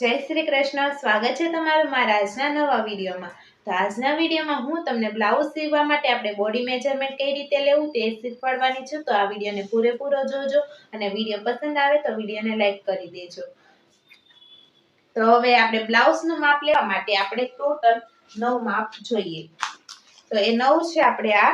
જય શ્રી કૃષ્ણ. સ્વાગત છે તમારું મારા આજના નવા વિડીયોમાં. તો આજના વિડીયોમાં હું તમને બ્લાઉઝ સીવવા માટે આપણે બોડી મેજરમેન્ટ કઈ રીતે લેવું તે શીખવાડવાની છું. તો આ વિડીયોને પૂરેપૂરો જોજો અને વીડિયો પસંદ આવે તો વિડીયોને લાઈક કરી દેજો. તો હવે આપણે બ્લાઉઝનું માપ લેવા માટે આપણે ટોટલ નવ માપ જોઈએ. તો એ નવ છે આપણે આ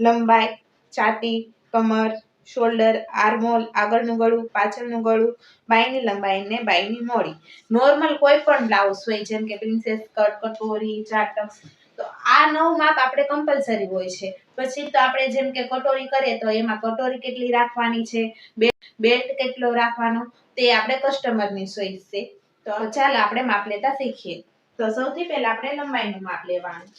લંબાઈ છાતી કમર શોલ્ડર આર્મોલ આગળનું ગળું, પાછળનું ગળું, બાયની લંબાઈ ને બાયની મોડી. નોર્મલ કોઈ પણ બ્લાઉઝ હોય, જેમ કે પ્રિન્સેસ કટ કટોરી ચાટક્સ તો આ નવ માપ આપણે કમ્પલસરી હોય છે. પછી તો આપણે જેમ કે કટોરી કરીએ, તો એમાં કટોરી કેટલી રાખવાની છે? બેલ્ટ કેટલો રાખવાનો? તે આપણે કસ્ટમરની ચોઈસ છે. તો ચાલો આપણે માપ લેતા શીખીએ. તો સૌથી પહેલા આપણે લંબાઈનું માપ લેવાનું.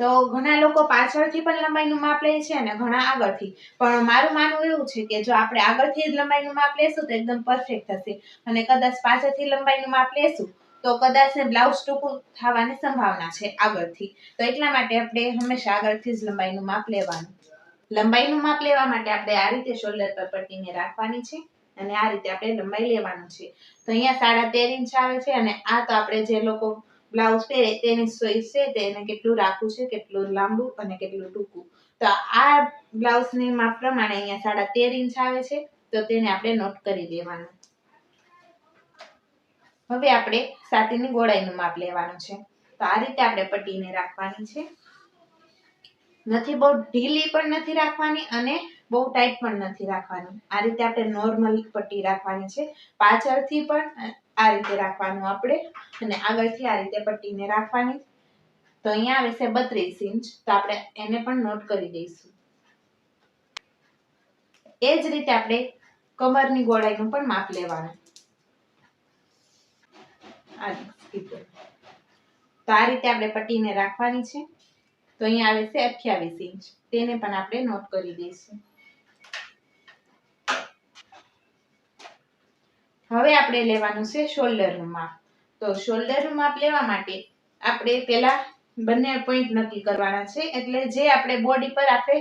તો ઘણા લોકો પાછળથી પણ લંબાઈનું માપ લે છે અને ઘણા આગળથી. પણ મારું માનવું એવું છે કે જો આપણે આગળથી જ લંબાઈનું માપ લેશું તો એકદમ પરફેક્ટ થશે. અને કદાચ પાછળથી લંબાઈનું માપ લેશું તો કદાચ બ્લાઉઝ ટૂંકું થવાની સંભાવના છે આગળથી. તો એટલા માટે આપણે હંમેશા આગળથી જ લંબાઈનું માપ લેવાનું. લંબાઈનું માપ લેવા માટે આપણે આ રીતે શોલ્ડર પર પટ્ટીને રાખવાની છે અને આ રીતે આપણે લંબાઈ લેવાનું છે. તો અહીંયા સાડા તેર ઇંચ આવે છે અને આ તો આપણે જે લોકો બ્લાઉઝ પહેરે તેની છે, તેને કેટલું રાખવું છે, કેટલું લાંબુ અને કેટલું ટૂંકું. તો આ બ્લાઉઝની માપ પ્રમાણે અહીંયા સાડા તેર ઇંચ આવે છે, તો તેને આપણે નોટ કરી દેવાનું. હવે આપણે સાતીની ગોળાઈનું માપ લેવાનું છે. તો આ રીતે આપણે પટ્ટીને રાખવાની છે. નથી બહુ ઢીલી પણ નથી રાખવાની અને બહુ ટાઈટ પણ નથી રાખવાની. આ રીતે આપણે નોર્મલ પટ્ટી રાખવાની છે. પાછળથી પણ આ રીતે રાખવાનું આપણે. અને આગળથી આ રીતે પટ્ટીને રાખવાની. તો અહીંયા આવે છે બત્રીસ ઇંચ. તો આપણે એને પણ નોટ કરી દઈશું. એ જ રીતે આપણે કમરની ગોળાઈનું પણ માપ લેવાનું. તો આ રીતે આપણે પટ્ટીને રાખવાની છે. તો અહીંયા આવે છે અઠ્યાવીસ ઇંચ. તેને પણ આપણે નોટ કરી દઈશું. હવે આપણે લેવાનું છે શોલ્ડરનું માપ તો શોલ્ડરનું માપ લેવા માટે આપણે પેલા બંને પોઈન્ટ નક્કી કરવાના છે. એટલે જે આપણે બોડી પર આપણે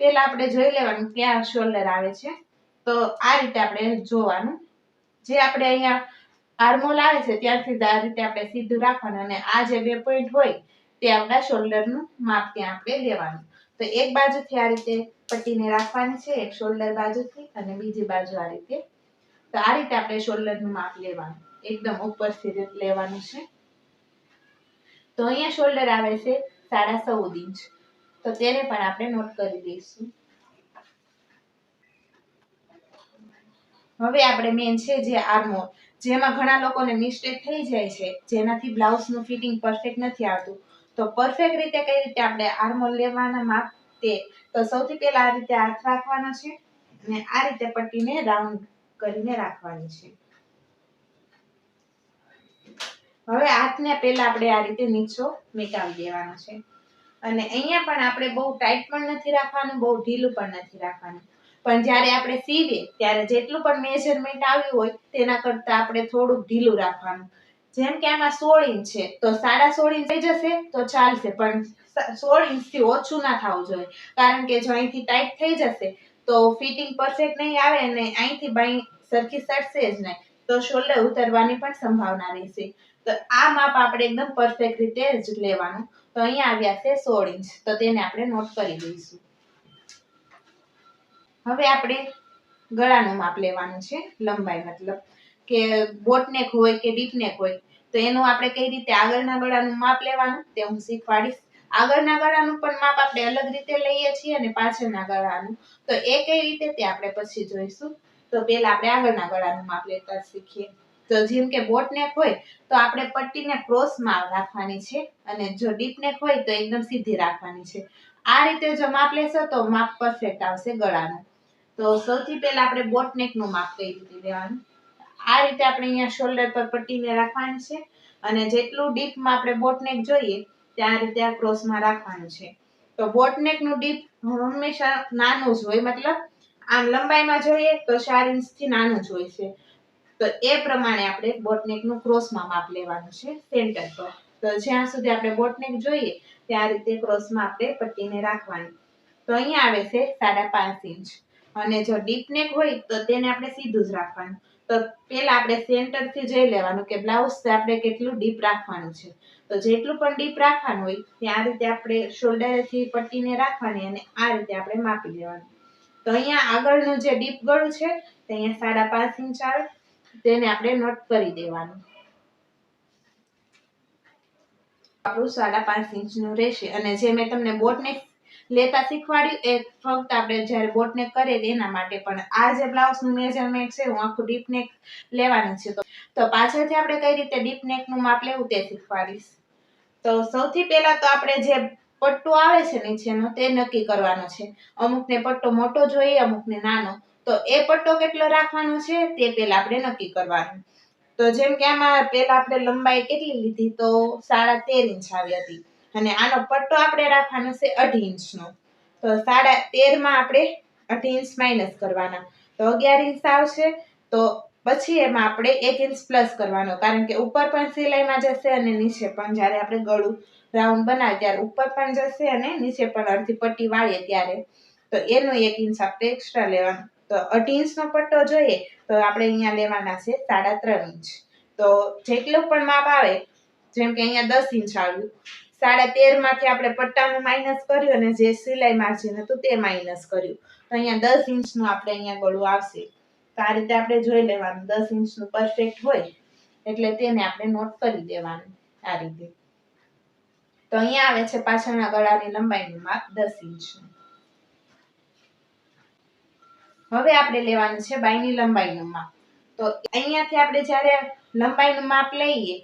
પેલા આપણે જોઈ લેવાનું ક્યાં શોલ્ડર આવે છે. તો આ રીતે આપણે જોવાનું. જે આપણે અહીંયા આર્મોલ આવે છે ત્યારથી આ રીતે આપણે સીધું રાખવાનું. અને આ જે બે પોઈન્ટ હોય, તે આપણા શોલ્ડરનું માપ ત્યાં આપણે લેવાનું. તો એક બાજુથી આ રીતે પટ્ટીને રાખવાની છે, એક શોલ્ડર બાજુથી અને બીજી બાજુ આ રીતે તો આ રીતે આપણે શોલ્ડરનું માપ લેવાનું. એકદમ ઉપરથી લેવાનું છે. તો અહીંયા શોલ્ડર આવે છે સાડા ચૌદ ઇંચ. તો તેને પણ આપણે નોટ કરી દઈશું. હવે આપણે મેન છે જે આર્મોર જેમાં ઘણા લોકોને મિસ્ટેક થઈ જાય છે. જેનાથી બ્લાઉઝનું ફિટિંગ પરફેક્ટ નથી આવતું. તો પરફેક્ટ રીતે કઈ રીતે આપણે આર્મોર લેવાના માપ તે તો સૌથી પહેલા આ રીતે હાથ રાખવાનો છે. અને આ રીતે પટ્ટીને રાઉન્ડ કરીને રાખવાની છે. હવે હાથને પહેલા આપણે આ રીતે નીચો મેકાવી દેવાનો છે. અને અહીંયા પણ આપણે બહુ ટાઈટ પણ નથી રાખવાનું, બહુ ઢીલું પણ નથી રાખવાનું. પણ જ્યારે આપણે સીવીએ, ત્યારે જેટલું પણ મેજરમેન્ટ આવ્યું હોય, તેના કરતાં આપણે થોડુંક ઢીલું રાખવાનું. જેમ કે આમાં સોળ ઇંચ છે, તો સાડા સોળ ઇંચ થઈ જશે, તો ચાલશે. પણ સોળ ઇંચથી ઓછું ના થવું જોઈએ. કારણ કે જો અહીંથી ટાઈટ થઈ જશે તો ફિટિંગ પરફેક્ટ નહીં આવે અને અહીંથી બાઈ સરખી સટશે જ નહીં. તો શોલ્ડર ઉતરવાની પણ સંભાવના રહેશે. તો આ માપ આપણે એકદમ પરફેક્ટ રીતે જ લેવાનું. તો અહીંયા આવ્યા છે સોળ ઇંચ. તો તેને આપણે નોટ કરી દઈશું. હવે આપણે ગળાનું માપ લેવાનું છે, લંબાઈ મતલબ. કે બોટનેક હોય કે ડીપનેક હોય. તો એનું આપણે કઈ રીતે આગળના ગળાનું માપ લેવાનું તે હું શીખવાડીશ. આગળના ગળાનું પણ માપ આપણે અલગ રીતે લઈએ છીએ અને પાછળના ગળાનું. તો એ કઈ રીતે તે આપણે પછી જોઈશું. તો પહેલા આપણે આગળના ગળાનું માપ લેતા શીખીએ. તો જેમ કે બોટનેક હોય, તો આપણે પટ્ટીને ક્રોસમાં રાખવાની છે અને જો ડીપનેક હોય, તો એકદમ સીધી રાખવાની છે. આ રીતે જો માપ લેશો, તો માપ પરફેક્ટ આવશે ગળાનું. તો સૌથી પહેલા આપણે બોટનેકનું માપ કઈ રીતે લેવાનું? આ રીતે આપણે અહીંયા શોલ્ડર પર પટ્ટીને રાખવાની છે. અને જેટલું ડીપમાં આપણે બોટનેક જોઈએ ત્યાં રીતે આ ક્રોસમાં રાખવાનું છે. તો બોટનેકનું ડીપ હંમેશા નાનું જ હોય, મતલબ આમ લંબાઈમાં જોઈએ તો ચાર ઇંચથી નાનું જ હોય છે. તો એ પ્રમાણે આપણે બોટનેકનું ક્રોસમાં માપ લેવાનું છે, સેન્ટર પર. તો જ્યાં સુધી આપણે બોટનેક જોઈએ, ત્યાં રીતે ક્રોસમાં આપણે પટ્ટીને રાખવાની. તો અહીંયા આવે છે સાડા પાંચ ઇંચ. અને જો ડીપ નેક હોય, તો તેને આપણે સીધું જ રાખવાનું. તો પેલા આપણે સેન્ટરથી જોઈ લેવાનું કે બ્લાઉઝ આપણે કેટલું ડીપ રાખવાનું છે. તો જેટલું પણ ડીપ રાખવાનું હોય, તે આ રીતે આપણે શોલ્ડરથી પટ્ટીને રાખવાની અને આ રીતે આપણે માપી લેવાનું. તો અહીંયા આગળનું જે ડીપ ગળું છે, તે અહીંયા સાડા પાંચ ઇંચ આવે, તેને આપણે નોટ કરી દેવાનું. આપણું સાડા પાંચ ઇંચનું રહેશે. અને જે મેં તમને બોટને લેતા શીખવાડ્યું, એ ફક્ત આપણે જ્યારે બોટને કરીએ એના માટે પણ આ જે બ્લાઉઝનું મેજરમેન્ટ છે, હું આખું ડીપ નેક લેવાનું છે. તો તો પાછળથી આપણે કઈ રીતે ડીપ નેકનું માપ લેવું તે શીખવાડીશ. તો સૌથી પહેલા તો આપણે જે પટ્ટો આવે છે નીચેનો તે નક્કી કરવાનો છે. અમુકને પટ્ટો મોટો જોઈએ, અમુકને નાનો. તો એ પટ્ટો કેટલો રાખવાનો છે, તે પહેલા આપણે નક્કી કરવાનું. તો જેમ કે આમાં પહેલા આપણે લંબાઈ કેટલી લીધી, તો સાડા તેર ઇંચ આવી હતી. અને આનો પટ્ટો આપણે રાખવાનો છે અઢી ઇંચનો. તો સાડા તેરમાં આપણે અઢી ઇંચ માઇનસ કરવાના. તો અગિયાર ઇંચ આવશે. તો પછી એમાં આપણે એક ઇંચ પ્લસ કરવાનો. કારણ કે ઉપર પણ સિલાઈમાં જશે અને નીચે પણ. જ્યારે આપણે ગળું રાઉન્ડ બનાવીએ ત્યારે ઉપર પણ જશે અને નીચે પણ અડધી પટ્ટી વાળીએ ત્યારે. તો એનું એક ઇંચ આપણે એક્સ્ટ્રા લેવાનું. તો અઢી ઇંચનો પટ્ટો જોઈએ તો આપણે અહીંયા લેવાના છે સાડા ત્રણ ઇંચ. તો જેટલું પણ માપ આવે, જેમ કે અહીંયા દસ ઇંચ આવ્યું, સાડા તેરમાંથી આપણે પટ્ટાનું માઇનસ કર્યું અને જે સિલાઈ માર્જિન હતું તે માઇનસ કર્યું. તો અહીંયા દસ ઇંચનું આપણે અહીંયા ગળું આવશે. તો આ રીતે આપણે જોઈ લેવાનું. દસ ઇંચનું પરફેક્ટ હોય, એટલે તેને આપણે નોટ કરી દેવાનું આ રીતે. તો અહીંયા આવે છે પાછળના ગળાની લંબાઈનું માપ દસ ઇંચનું. હવે આપણે લેવાનું છે બાયની લંબાઈનું માપ. તો અહીંયાથી આપણે જ્યારે લંબાઈનું માપ લઈએ,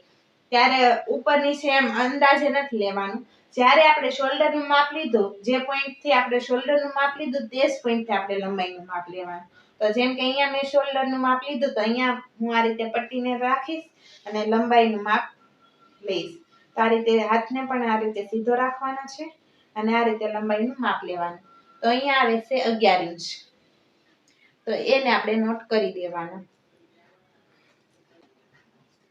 ત્યારે ઉપર નીચે એમ અંદાજે નથી લેવાનું. જ્યારે આપણે શોલ્ડરનું માપ લીધું, જે પોઈન્ટથી આપણે શોલ્ડરનું માપ લીધું, તે જ પોઈન્ટથી આપણે લંબાઈનું માપ લેવાનું. તો જેમ કે અહીંયા મેં શોલ્ડરનું માપ લીધું, તો અહીંયા હું આ રીતે પટ્ટીને રાખીશ અને લંબાઈનું માપ લઈશ. તો આ રીતે હાથને પણ આ રીતે સીધો રાખવાનો છે અને આ રીતે લંબાઈનું માપ લેવાનું. તો અહીંયા આવે છે અગિયાર ઇંચ. તો એને આપણે નોટ કરી દેવાનું.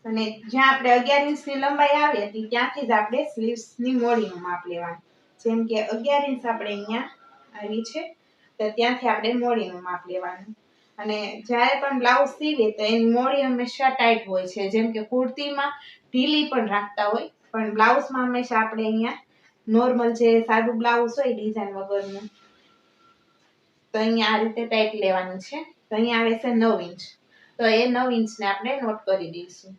અને જ્યાં આપણે અગિયાર ઇંચની લંબાઈ આવી હતી, ત્યાંથી જ આપણે સ્લીવ્સની મોડીનું માપ લેવાનું. જેમ કે અગિયાર ઇંચ આપણે અહીંયા આવી છે, તો ત્યાંથી આપણે મોડીનું માપ લેવાનું. અને જ્યારે પણ બ્લાઉઝ સીવે, તો એની મોડી હંમેશા ટાઈટ હોય છે. જેમ કે કુર્તીમાં ઢીલી પણ રાખતા હોય, પણ બ્લાઉઝમાં હંમેશા આપણે અહીંયા નોર્મલ જે સાદું બ્લાઉઝ હોય ડિઝાઇન વગરનું, તો અહીંયા આ રીતે ટાઈટ લેવાનું છે. તો અહીંયા આવે છે નવ ઇંચ. તો એ નવ ઇંચને આપણે નોટ કરી દઈશું.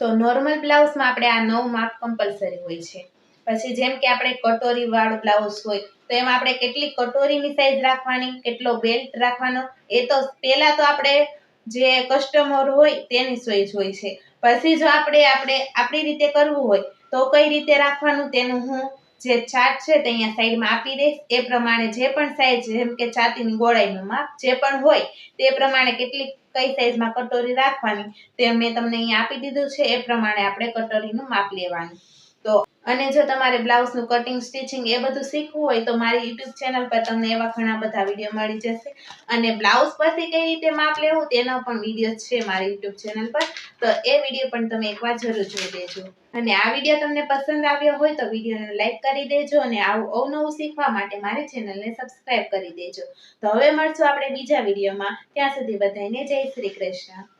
તો નોર્મલ બ્લાઉઝમાં આપણે આ નવ માપ કમ્પલસરી હોય છે. પછી જેમ કે આપણે કટોરી વાળો બ્લાઉઝ હોય, તો એમાં આપણે કેટલી કટોરીની સાઈઝ રાખવાની, કેટલો બેલ્ટ રાખવાનો, એ તો પહેલા તો આપણે જે કસ્ટમર હોય તેની ચોઈસ હોય છે. પછી જો આપણે આપણે આપણી રીતે કરવું હોય, તો કઈ રીતે રાખવાનું તેનું હું જે ચાર્ટ છે તે અહીંયા સાઈડમાં આપી દઈશ એ પ્રમાણે જે પણ સાઈઝ જેમ કે છાતીની ગોળાઈનું માપ જે પણ હોય, તે પ્રમાણે કેટલી, કઈ સાઈઝમાં કટોરી રાખવાની તે મેં તમને અહીંયા આપી દીધું છે. એ પ્રમાણે આપણે કટોરીનું માપ લેવાનું. તો અને જો તમારે બ્લાઉઝનું કટિંગ સ્ટિચિંગ એ બધું શીખવું હોય તો મારી યુટ્યુબ ચેનલ પર તમને એવા ઘણા બધા વીડિયો મળી જશે. અને બ્લાઉઝ પરથી કઈ રીતે માપ લેવું તેનો પણ વીડિયો છે મારી યુટ્યુબ ચેનલ પર. તો એ વીડિયો પણ તમે એકવાર જરૂર જોઈ લેજો. અને આ વીડિયો તમને પસંદ આવ્યો હોય તો વિડીયોને લાઈક કરી દેજો અને આવું અવનવું શીખવા માટે મારી ચેનલને સબસ્ક્રાઈબ કરી દેજો. તો હવે મળશું આપણે બીજા વિડીયોમાં ત્યાં સુધી બધાને જય શ્રી કૃષ્ણ.